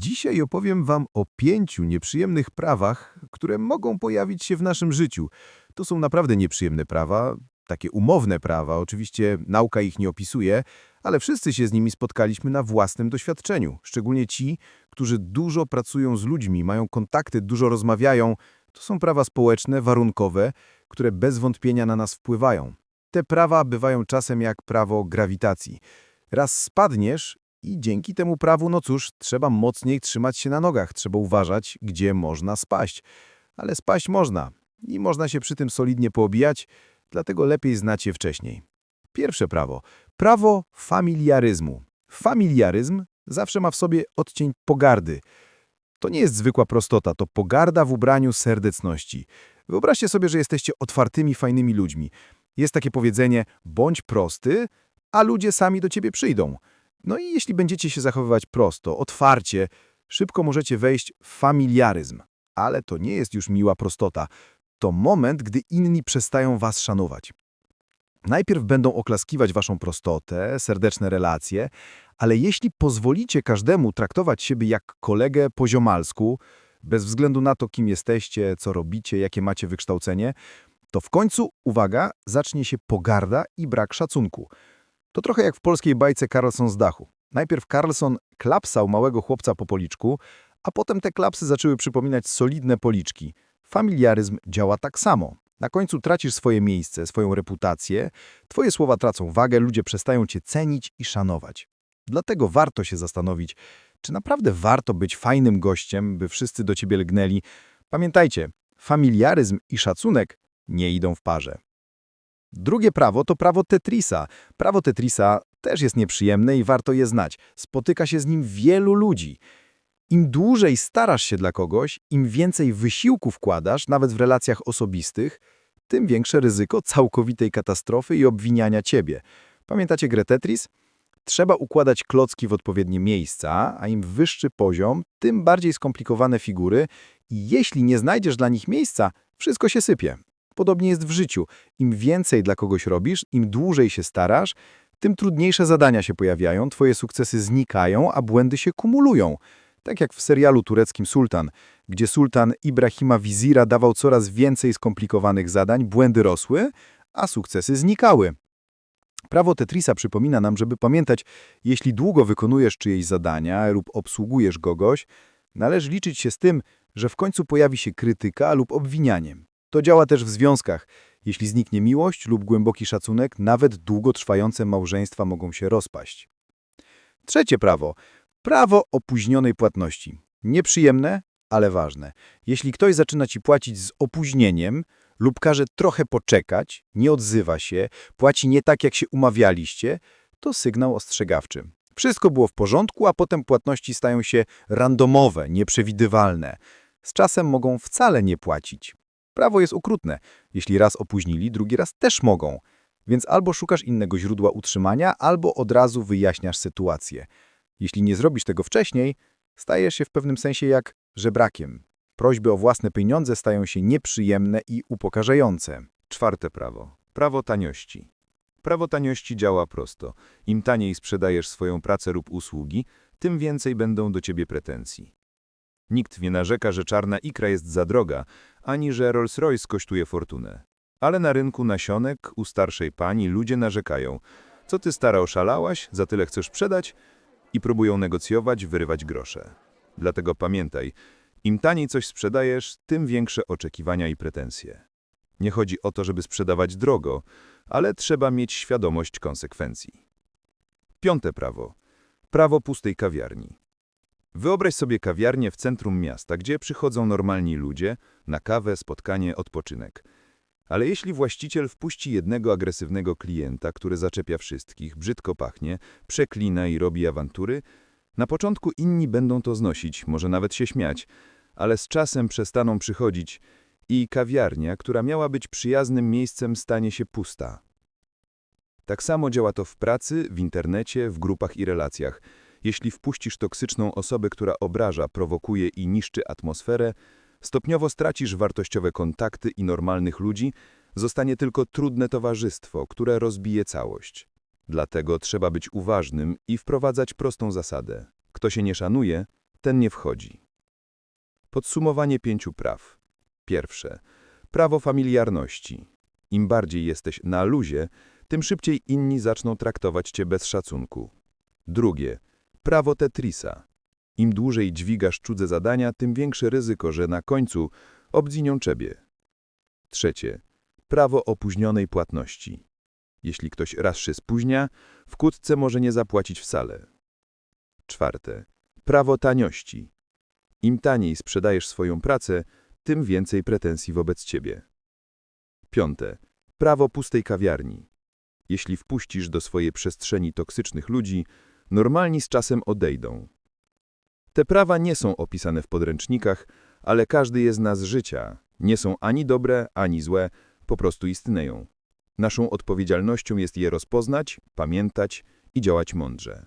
Dzisiaj opowiem Wam o pięciu nieprzyjemnych prawach, które mogą pojawić się w naszym życiu. To są naprawdę nieprzyjemne prawa, takie umowne prawa, oczywiście nauka ich nie opisuje, ale wszyscy się z nimi spotkaliśmy na własnym doświadczeniu. Szczególnie ci, którzy dużo pracują z ludźmi, mają kontakty, dużo rozmawiają. To są prawa społeczne, warunkowe, które bez wątpienia na nas wpływają. Te prawa bywają czasem jak prawo grawitacji. Raz spadniesz i dzięki temu prawu, no cóż, trzeba mocniej trzymać się na nogach, trzeba uważać, gdzie można spaść. Ale spaść można i można się przy tym solidnie poobijać, dlatego lepiej znać je wcześniej. Pierwsze prawo. Prawo familiaryzmu. Familiaryzm zawsze ma w sobie odcień pogardy. To nie jest zwykła prostota, to pogarda w ubraniu serdeczności. Wyobraźcie sobie, że jesteście otwartymi, fajnymi ludźmi. Jest takie powiedzenie, bądź prosty, a ludzie sami do ciebie przyjdą. No i jeśli będziecie się zachowywać prosto, otwarcie, szybko możecie wejść w familiaryzm. Ale to nie jest już miła prostota. To moment, gdy inni przestają was szanować. Najpierw będą oklaskiwać waszą prostotę, serdeczne relacje, ale jeśli pozwolicie każdemu traktować siebie jak kolegę po ziomalsku, bez względu na to, kim jesteście, co robicie, jakie macie wykształcenie, to w końcu, uwaga, zacznie się pogarda i brak szacunku. To trochę jak w polskiej bajce Carlson z dachu. Najpierw Carlson klapsał małego chłopca po policzku, a potem te klapsy zaczęły przypominać solidne policzki. Familiaryzm działa tak samo. Na końcu tracisz swoje miejsce, swoją reputację, twoje słowa tracą wagę, ludzie przestają cię cenić i szanować. Dlatego warto się zastanowić, czy naprawdę warto być fajnym gościem, by wszyscy do ciebie lgnęli. Pamiętajcie, familiaryzm i szacunek nie idą w parze. Drugie prawo to prawo Tetrisa. Prawo Tetrisa też jest nieprzyjemne i warto je znać. Spotyka się z nim wielu ludzi. Im dłużej starasz się dla kogoś, im więcej wysiłku wkładasz, nawet w relacjach osobistych, tym większe ryzyko całkowitej katastrofy i obwiniania ciebie. Pamiętacie grę Tetris? Trzeba układać klocki w odpowiednie miejsca, a im wyższy poziom, tym bardziej skomplikowane figury i jeśli nie znajdziesz dla nich miejsca, wszystko się sypie. Podobnie jest w życiu. Im więcej dla kogoś robisz, im dłużej się starasz, tym trudniejsze zadania się pojawiają, twoje sukcesy znikają, a błędy się kumulują. Tak jak w serialu tureckim Sultan, gdzie sultan Ibrahima Wizira dawał coraz więcej skomplikowanych zadań, błędy rosły, a sukcesy znikały. Prawo Tetrisa przypomina nam, żeby pamiętać, jeśli długo wykonujesz czyjeś zadania lub obsługujesz kogoś, należy liczyć się z tym, że w końcu pojawi się krytyka lub obwinianie. To działa też w związkach. Jeśli zniknie miłość lub głęboki szacunek, nawet długotrwające małżeństwa mogą się rozpaść. Trzecie prawo. Prawo opóźnionej płatności. Nieprzyjemne, ale ważne. Jeśli ktoś zaczyna ci płacić z opóźnieniem lub każe trochę poczekać, nie odzywa się, płaci nie tak, jak się umawialiście, to sygnał ostrzegawczy. Wszystko było w porządku, a potem płatności stają się randomowe, nieprzewidywalne. Z czasem mogą wcale nie płacić. Prawo jest okrutne. Jeśli raz opóźnili, drugi raz też mogą. Więc albo szukasz innego źródła utrzymania, albo od razu wyjaśniasz sytuację. Jeśli nie zrobisz tego wcześniej, stajesz się w pewnym sensie jak żebrakiem. Prośby o własne pieniądze stają się nieprzyjemne i upokarzające. Czwarte prawo. Prawo taniości. Prawo taniości działa prosto. Im taniej sprzedajesz swoją pracę lub usługi, tym więcej będą do ciebie pretensji. Nikt nie narzeka, że czarna ikra jest za droga, ani że Rolls-Royce kosztuje fortunę. Ale na rynku nasionek u starszej pani ludzie narzekają. Co ty stara oszalałaś, za tyle chcesz sprzedać? I próbują negocjować, wyrywać grosze. Dlatego pamiętaj, im taniej coś sprzedajesz, tym większe oczekiwania i pretensje. Nie chodzi o to, żeby sprzedawać drogo, ale trzeba mieć świadomość konsekwencji. Piąte prawo. Prawo pustej kawiarni. Wyobraź sobie kawiarnię w centrum miasta, gdzie przychodzą normalni ludzie na kawę, spotkanie, odpoczynek. Ale jeśli właściciel wpuści jednego agresywnego klienta, który zaczepia wszystkich, brzydko pachnie, przeklina i robi awantury, na początku inni będą to znosić, może nawet się śmiać, ale z czasem przestaną przychodzić i kawiarnia, która miała być przyjaznym miejscem, stanie się pusta. Tak samo działa to w pracy, w internecie, w grupach i relacjach – jeśli wpuścisz toksyczną osobę, która obraża, prowokuje i niszczy atmosferę, stopniowo stracisz wartościowe kontakty i normalnych ludzi, zostanie tylko trudne towarzystwo, które rozbije całość. Dlatego trzeba być uważnym i wprowadzać prostą zasadę. Kto się nie szanuje, ten nie wchodzi. Podsumowanie pięciu praw. Pierwsze. Prawo familiarności. Im bardziej jesteś na luzie, tym szybciej inni zaczną traktować cię bez szacunku. Drugie. Prawo Tetrisa. Im dłużej dźwigasz cudze zadania, tym większe ryzyko, że na końcu obdzinią ciebie. Trzecie. Prawo opóźnionej płatności. Jeśli ktoś raz się spóźnia, wkrótce może nie zapłacić wcale. Czwarte. Prawo taniości. Im taniej sprzedajesz swoją pracę, tym więcej pretensji wobec ciebie. Piąte. Prawo pustej kawiarni. Jeśli wpuścisz do swojej przestrzeni toksycznych ludzi, normalni z czasem odejdą. Te prawa nie są opisane w podręcznikach, ale każdy je zna z życia. Nie są ani dobre, ani złe, po prostu istnieją. Naszą odpowiedzialnością jest je rozpoznać, pamiętać i działać mądrze.